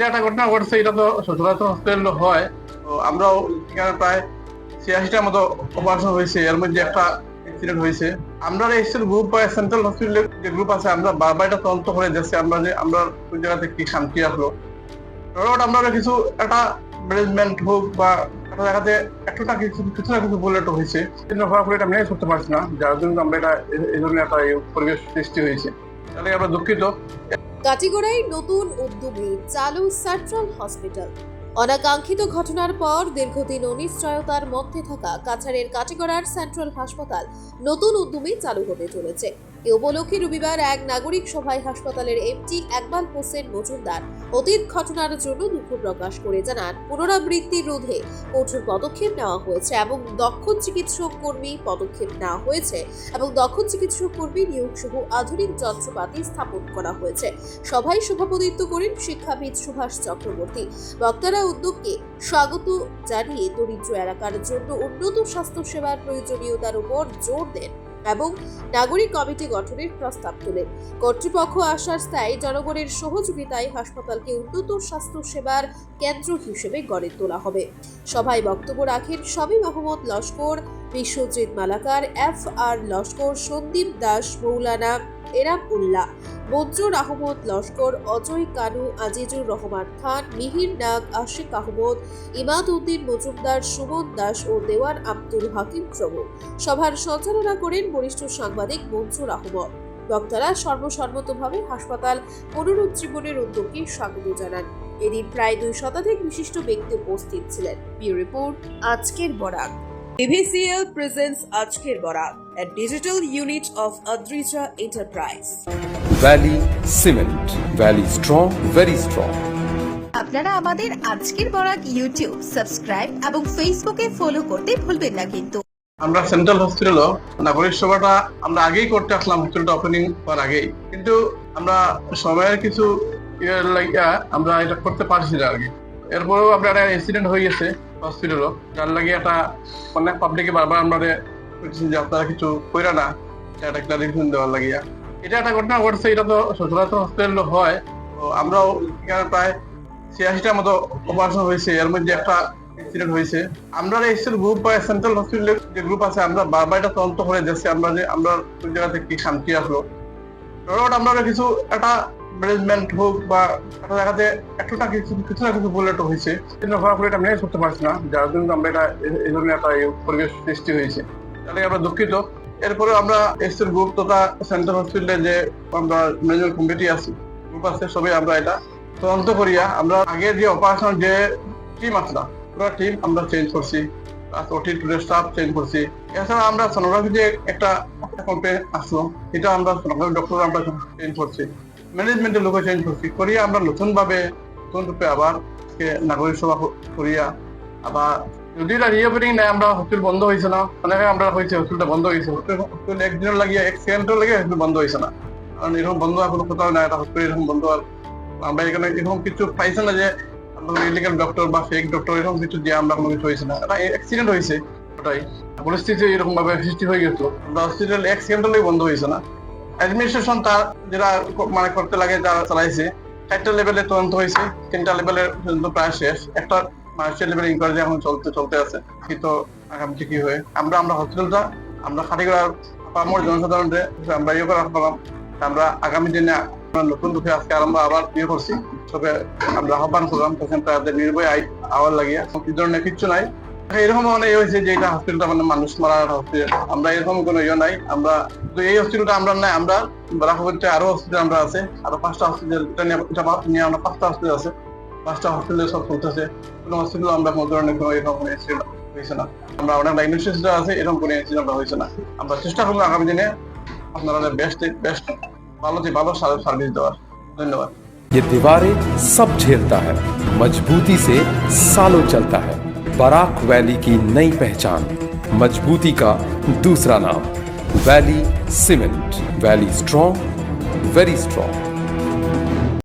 এটা একটা ঘটনা ঘটছে, এটা তো সচরাচর হয়। তো আমরাও এখানে প্রায় ছিয়াশিটার মতো অপারেশন হয়েছে, এর মধ্যে একটা অ্যাক্সিডেন্ট হয়েছে। আমরা গ্রুপ বা সেন্ট্রাল হসপিটালের যে গ্রুপ আছে, আমরা বারবার এটা তদন্ত করে যাচ্ছি আমরা যে আমরা জায়গাতে কি শান্তি আসলো। আমরা কিছু একটা ম্যানেজমেন্ট হোক বা একটা জায়গাতে একটা কিছু কিছু না কিছু বলে একটা হয়েছে। এটা ম্যানেজ করতে পারছি না, যার জন্য আমরা এটা এই ধরনের একটা পরিবেশ সৃষ্টি হয়েছে। তাহলে আমরা দুঃখিত। কাটিগড়ায় নতুন উদ্যোগে চালু সেন্ট্রাল হসপিটাল। অনাকাঙ্ক্ষিত ঘটনার পর দীর্ঘদিন অনিশ্চয়তার মধ্যে থাকা কাছাড়ের কাটিগড়ার সেন্ট্রাল হাসপাতাল নতুন উদ্যমে চালু হতে চলেছে। এ উপলক্ষে রবিবার এক নাগরিক সভায় হাসপাতালের এমটি একবাল হোসেন মজুমদার অতীত ঘটনার জন্য দুঃখ প্রকাশ করে জানান পুনরাবৃত্তি রোধে কঠোর পদক্ষেপ নেওয়া হয়েছে এবং দক্ষ চিকিৎসক কর্মী পদক্ষেপ নেওয়া হয়েছে এবং দক্ষ চিকিৎসক কর্মী নিয়োগ সহ আধুনিক যন্ত্রপাতি স্থাপন করা হয়েছে। সভায় সভাপতিত্ব করেন শিক্ষাবিদ সুভাষ চক্রবর্তী। বক্তারা উদ্যোগকে স্বাগত জানিয়ে দরিদ্র এলাকার জন্য উন্নত স্বাস্থ্যসেবার প্রয়োজনীয়তার উপর জোর দেন। এবং নাগরিক কমিটি গঠনের প্রস্তাব তোলেন কর্তৃপক্ষ আশ্বাস দেয় জনগণের সহযোগিতায় হাসপাতালকে উন্নত স্বাস্থ্যসেবার কেন্দ্র হিসেবে গড়ে তোলা হবে। সভায় বক্তব্য রাখেন সবি মাহমুদ লস্কর, বিশ্বজিৎ মালাকার, এফ আর লস্কর, সন্দীপ দাস, মৌলানা এরাম উল্লাহ বজ্রুর আহমদ লস্কর, অজয় কানু, আজিজুর রহমান খান, মিহির নাগ, আশিক আহমদ ইমাদ উদ্দিন মজুমদার, সুমন দাস ও দেওয়ান আব্দুল হাকিম প্রমুখ। সভার সঞ্চালনা করেন বরিষ্ঠ সাংবাদিক মনসুর আহমদ। বক্তারা সর্বসম্মতভাবে হাসপাতাল পুনরুজ্জীবনের উদ্যোগকে স্বাগত জানান। এদিন প্রায় দুই শতাধিক বিশিষ্ট ব্যক্তি উপস্থিত ছিলেন। বিউ রিপোর্ট, আজকের বরাক BVCL presents আজকের Barak a digital unit of Adrija Enterprise. Valley Cement. Valley strong, very strong. আপনারা আমাদের আজকের বরাক ইউটিউব সাবস্ক্রাইব এবং ফেসবুকে ফলো করতে ভুলবেন না কিন্তু আমরা সেন্ট্রাল হসপিটালও নাগরিক সভাটা আমরা আগেই করতে আসলাম হসপিটালটা ওপেনিং হওয়ার আগেই কিন্তু আমরা সময়ের কিছু ইয়ের লাগিয়া আমরা এটা করতে পারছি না আগে এরপরেও আপনার একটা ইনসিডেন্ট হয়ে গেছে হসপিটালও যার লাগে একটা অনেক পাবলিকে বারবার আমরা যে আপনারা কিছু কইরা না এটা দেওয়ার লাগিয়া। এটা একটা ঘটনা ঘটছে, এটা তো সচরাচর হসপিটাল হয়। তো আমরাও এখানে প্রায় ছিয়াশিটার মতো অপারেশন হয়েছে, এর মধ্যে একটা হয়েছে। আমরা গ্রুপ বা সেন্ট্রাল হসপিটালের যে গ্রুপ আছে, আমরা বারবার এটা তদন্ত করে যাচ্ছি, আমরা যে, আমরা ওই জায়গাতে কি শান্তি আসলো। আমরা কিছু একটা ম্যানেজমেন্ট হোক বা একটা জায়গাতে একটা কিছু কিছু না কিছু বলে একটা এটা ম্যানেজ করতে পারছি না, যার জন্য আমরা এটা এই ধরনের একটা পরিবেশ সৃষ্টি হয়েছে। তাহলে আমরা দুঃখিত। এরপরে আমরা এসেছিল গ্রুপ তথা সেন্ট্রাল হসপিটালে যে আমরা ম্যানেজমেন্ট কমিটি আছে গ্রুপ আছে, সবাই আমরা এটা তদন্ত করিয়া আমরা আগে যে অপারেশন যে টিম আসলাম পুরো টিম আমরা চেঞ্জ করছি ওটি টু স্টাফ চেঞ্জ করছি। এছাড়া আমরা সোনোগ্রাফি যে একটা কম্পে আসলো, এটা আমরা সোনোগ্রাফি ডক্টর আমরা চেঞ্জ করছি ম্যানেজমেন্টের লোকে চেঞ্জ করছি, করিয়া আমরা নতুন ভাবে নতুন রূপে আবার নাগরিক সভা করিয়া আবার যদি এটা রিওপেনিং নাই, আমরা হসপিটাল বন্ধ হয়েছে না। অনেকে আমরা হয়েছে হসপিটালটা বন্ধ হয়েছে হসপিটাল একদিনের লাগিয়ে এক সেকেন্ডের লাগে হসপিটাল বন্ধ হয়েছে না। কারণ এরকম বন্ধ হওয়ার কোনো কোথাও না একটা হসপিটাল এরকম বন্ধ হওয়ার আমরা এখানে এরকম কিছু পাইছে না যে ইলিগাল ডক্টর বা ফেক ডক্টর এরকম কিছু যে আমরা কোনো কিছু হয়েছে না। একটা অ্যাক্সিডেন্ট হয়েছে ওটাই পরিস্থিতি এরকম ভাবে সৃষ্টি হয়ে গেছিল হসপিটাল এক সেকেন্ডের বন্ধ হয়েছে না। অ্যাডমিনিস্ট্রেশন তার যেটা মানে করতে লাগে যারা চালাইছে। চারটা লেভেলে তদন্ত হয়েছে তিনটা লেভেলের পর্যন্ত প্রায় শেষ। একটা মার্শিয়াল ইনকোয়ারি এখন চলতে চলতে আছে। কিন্তু আগামীতে কি হয়ে? আমরা আমরা হসপিটালটা আমরা আমরা ইয়ে করা পারলাম আমরা আগামী দিনে নতুন রূপে আজকে আবার ইয়ে করছি। তবে আমরা আহ্বান করলাম, তখন তাদের নির্ভয় আই আওয়ার লাগিয়া। এই ধরনের কিচ্ছু নাই। এরকম মানে ইয়ে হয়েছে যে এটা হসপিটালটা মানে মানুষ মারার হসপিটাল আমরা এরকম কোনো ইয়ে নাই। আমরা এই হসপিটালটা আমরা নাই, আমরা বারাকপুরতে আরও হসপিটাল আমরা আছে। আরও পাঁচটা হসপিটাল নিয়ে আমরা পাঁচটা হসপিটাল আছে। পাঁচটা হসপিটালে সব চলতেছে কোনো হসপিটাল আমরা কোনো ধরনের কোনো এরকম কোনো incident হয়েছে না আমরা অনেক ডায়াগনোসিস আছে এরকম কোনো ইনসিডেন্ট হয়েছে না আমরা চেষ্টা করবো আগামী দিনে আপনারা বেস্ট বেস্ট ভালো থেকে ভালো সার্ভিস দেওয়ার ধন্যবাদ ये दीवारें सब झेलता है मजबूती से सालों चलता है बराक वैली की नई पहचान मजबूती का दूसरा नाम Valley cement Valley strong very strong